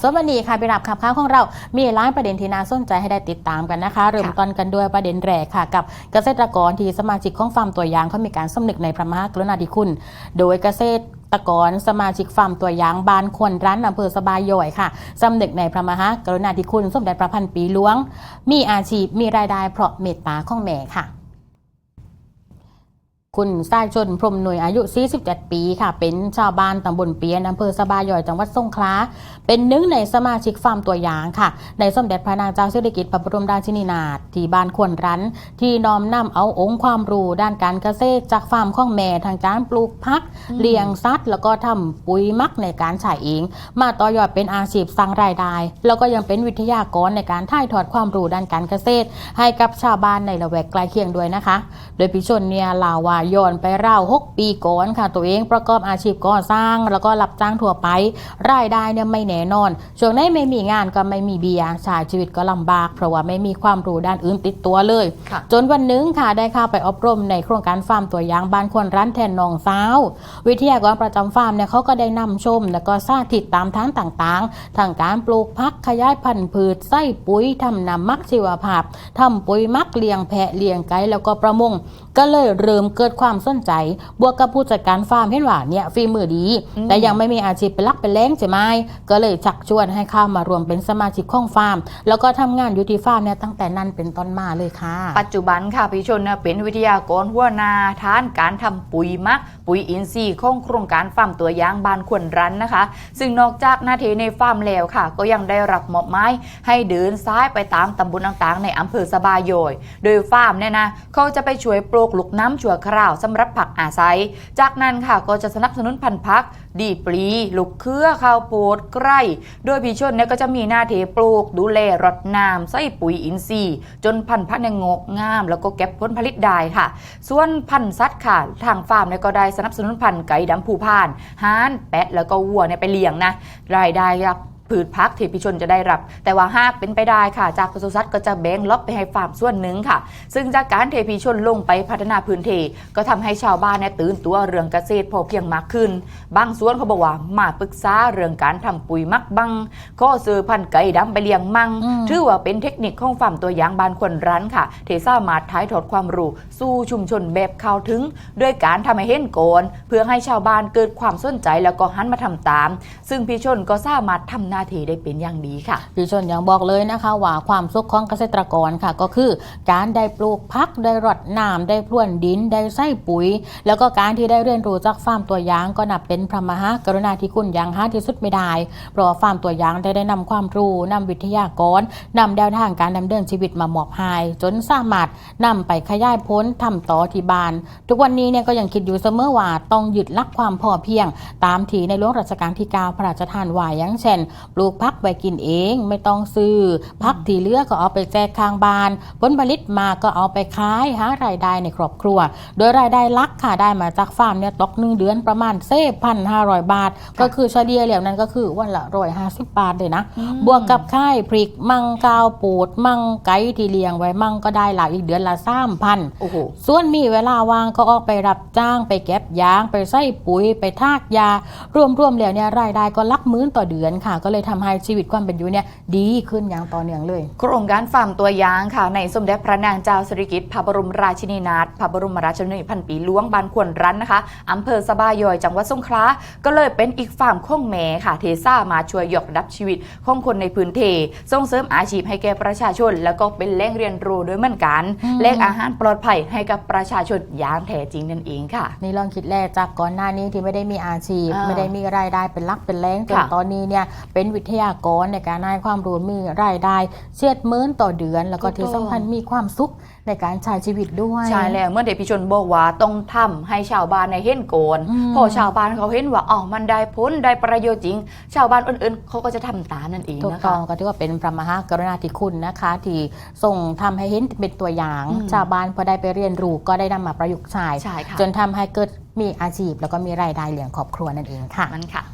ส่วนวันนี้ค่ะไปรับขับข้าวของเรา มีหลายประเด็นที่น่าสนใจให้ได้ติดตามกันนะคะ เริ่มต้นกันด้วยประเด็นแรกค่ะ กับเกษตรกรที่สมาชิกของฟาร์มตัวอย่างเขามีการสำนึกในพระมหากรุณาธิคุณ โดยเกษตรกรสมาชิกฟาร์มตัวอย่างบานควนร้านอำเภอสบายย่อยค่ะสำนึกในพระมหากรุณาธิคุณสมเด็จพระพันปีหลวง มีอาชีพมีรายได้เพราะเมตตาของแม่ค่ะ คุณสายชนพรหมหน่วยอายุ 47 ปีค่ะ เป็นชาวบ้านตำบลเปียนอำเภอสบายย่อยจังหวัดสงขลา เป็นหนึ่งในสมาชิกฟาร์มตัวอย่างค่ะ ในสมเด็จพระนางเจ้าสิริกิติ์พระบรมราชินีนาถที่บ้านควรรัน ที่น้อมนำเอาองค์ความรู้ด้านการเกษตรจากฟาร์มของแม่ทางการปลูกพัก เลี้ยงสัตว์ แล้วก็ทำปุ๋ยหมักในการใช้เอง มาต่อยอดเป็นอาชีพสร้างรายได้ แล้วก็ยังเป็นวิทยากรในการถ่ายทอดความรู้ด้านการเกษตร ให้กับชาวบ้านในละแวกใกล้เคียงด้วยนะคะ โดยพิชนเนี่ยลาวว่าย้อนไปราว6ปีก่อนค่ะ ตัวเองประกอบอาชีพก่อสร้าง แล้วก็รับจ้างทั่วไป รายได้เนี่ยไม่แน่นอน ช่วงนี้ไม่มีงานก็ไม่มีเบียร์ชายชีวิตก็ลำบาก เพราะว่าไม่มีความรู้ด้านอื่นติดตัวเลยค่ะจนวันหนึงค่ะได้เข้าไปอบรมในโครงการฟาร์มตัวอย่างบ้านควรร้านแทนนองสาว วิทยากรประจำฟาร์มเนี่ยเขาก็ได้นำชม แล้วก็สาธิตตามทางต่างๆ ทางการปลูกพักขยายพันธุ์พืชไส้ปุ๋ยทำน้ำมักชีวภาพทำปุ๋ยมักเลี้ยงแพะเลี้ยงไก่แล้วก็ประมง ก็เลยเริ่มเกิดความสนใจ บวกกับผู้จัดการฟาร์มเห็นว่าเนี่ยฝีมือดีอืมแต่ยังไม่มีอาชีพเป็นหลักเป็นแหล้งใช่ไหมก็เลยชักชวนให้เข้ามารวมเป็นสมาชิกของฟาร์ม แล้วก็ทำงานอยู่ที่ฟาร์มเนี่ยตั้งแต่นั้นเป็นต้นมาเลยค่ะ ปัจจุบันค่ะพี่ชนเนี่ยเป็นวิทยากรหัวหนาทานการทำปุ๋ยหมัก ปุ๋ยอินทรีย์ของโครงการฟาร์มตัวอย่างบานควรรันนะคะ ซึ่งนอกจากหน้าที่ในฟาร์มแล้วค่ะ ก็ยังได้รับมอบหมายให้เดินซ้ายไปตามตำบลต่างๆ ในอำเภอสบายโยย โดยฟาร์มเนี่ยนะเขาจะไปช่วยปลูกลูกน้ำชั่วคราวสำหรับผักอาศัย จากนั้นค่ะก็จะสนับสนุนพันธุ์พัก ดีปลีลูกเครือข้าวโพดไกล้โดยพี่ชนเนี่ยก็จะมีหน้าที่ปลูก ดูแลรดน้ำใส่ปุ๋ยอินทรีย์ จนพันธุ์พักเนี่ยงอกงาม แล้วก็เก็บผลผลิตได้ค่ะ ส่วนพันธุ์สัตว์ค่ะ ทางฟาร์มเนี่ยก็ได้สนับสนุนพันธุ์ไก่ดำผูพานห้าน แปะแล้วก็วัวเนี่ยไปเลี้ยงนะรายได้ครับ ผืดพักที่พี่ชนจะได้รับ แต่ว่าหากเป็นไปได้ค่ะ จากปศุสัตว์ก็จะแบ่งล็อกไปให้ฟาร์มส่วนหนึ่งค่ะ ซึ่งจากการเทพีชนลงไปพัฒนาพื้นที่ก็ทำให้ชาวบ้านเนี่ยตื่นตัวเรื่องเกษตรพอเพียงมากขึ้น บางส่วนเขาบอกว่ามาปรึกษาเรื่องการทำปุ๋ยมักบังข้อซื้อพันธุ์ไก่ดำไปเลี้ยงมังอืมถือว่าเป็นเทคนิคของฟาร์มตัวอย่างบานคนร้านค่ะที่สามารถถ่ายทอดความรู้สู่ชุมชนแบบเข้าถึง ด้วยการทำให้เห็นโกนเพื่อให้ชาวบ้านเกิดความสนใจแล้วก็หันมาทำตาม ซึ่งพี่ชนก็สามารถทำหน้าที่ได้เป็นอย่างดีค่ะพี่ชนยังบอกเลยนะคะว่าความสุขของเกษตรกรค่ะ ก็คือการได้ปลูกพักได้รดน้ำได้พรวนดินได้ใส่ปุ๋ย แล้วก็การที่ได้เรียนรู้จากฟาร์มตัวอย่างก็นับเป็นพระมหากรุณาธิคุณอย่างหาที่สุดไม่ได้เพราะฟาร์มตัวอย่างได้ได้นำความรู้นำวิทยากรนำแนวทางการดำเนินชีวิตมามอบให้จนสามารถนำไปขยายพ้นทำต่อที่บ้าน ทุกวันนี้เนี่ยก็ยังคิดอยู่เสมอว่าต้องหยึดลักความพอเพียง ตามที่ในหลวงรัชกาลที่9พระราชทานไว้อย่างเช่นปลูกพักไว้กินเองไม่ต้องซื้อ พักที่เหลือก็เอาไปแจกข้างบ้าน ผลผลิตมาก็เอาไปขายหารายได้ในครอบครัว โดยรายได้หลักค่ะได้มาจากฟาร์มเนี่ยตกหนึ่งเดือนประมาณเซพันห้าร้อยบาท ก็คือเฉลี่ยแล้วนั้นก็คือวันละร้อยห้าสิบบาทเลยนะ บวกกับค่ายพริกมังกาวปูด มังไก่ที่เลี้ยงไว้มั่งก็ได้หลายอีกเดือนละสามพันโอ้โหส่วนมีเวลาว่างก็ออกไปรับจ้างไปเก็บยางไปใส่ปุ๋ยไปทากยารวมๆแล้วเนี่ยรายได้ก็หลักหมื่นต่อเดือนค่ะก็เลยทำให้ชีวิตความเป็นอยู่เนี่ยดีขึ้นอย่างต่อเนื่องเลย โครงการฟาร์มตัวอย่างค่ะ ในสมเด็จพระนางเจ้าสิริกิติ์พระบรมราชินีนาถพระบรมราชชนนีพันปีหลวงบานควรรันนะคะอำเภอสบายย่อยจังหวัดสงขลาก็เลยเป็นอีกฟาร์มข้องแม่ค่ะเทซ่ามาช่วยยกระดับชีวิตของคนในพื้นที่ส่งเสริมอาชีพให้แก่ประชาชน แล้วก็เป็นแหล่งเรียนรู้ด้วยเหมือนกันอืมแหล่งอาหารปลอดภัยให้กับประชาชนอย่างแท้จริงนั่นเองค่ะ นี่ลองคิดแรกจากก่อนหน้านี้ที่ไม่ได้มีอาชีพอ่าไม่ได้มีรายได้เป็นหลักเป็นแรงจนค่ะตอนนี้เนี่ยเป็นวิทยากรในการให้ความรู้มีรายได้เชียดหมื่นต่อเดือน แล้วก็ถูกต้องที่สำคัญมีความสุขในการใช้ชีวิตด้วยใช่แล้วเมื่อเด็กพิชนบอกว่าต้องทำให้ชาวบ้านในเห็นโกนอืมพอชาวบ้านเขาเห็นว่าอ๋อมันได้ผลได้ประโยชน์จริง ชาวบ้านอื่นๆเขาก็จะทำตามนั่นเองถูกนะต้คะองก็ถือว่าเป็นพระมหากรุณาธิคุณนะคะ ที่ส่งทำให้เห็นเป็นตัวอย่างอืมชาวบ้านพอได้ไปเรียนรู้ก็ได้นำมาประยุกต์ใช้ใช่ค่ะจนทำให้เกิดมีอาชีพ แล้วก็มีรายได้เลี้ยงครอบครัวนั่นเองค่ะมันค่ะ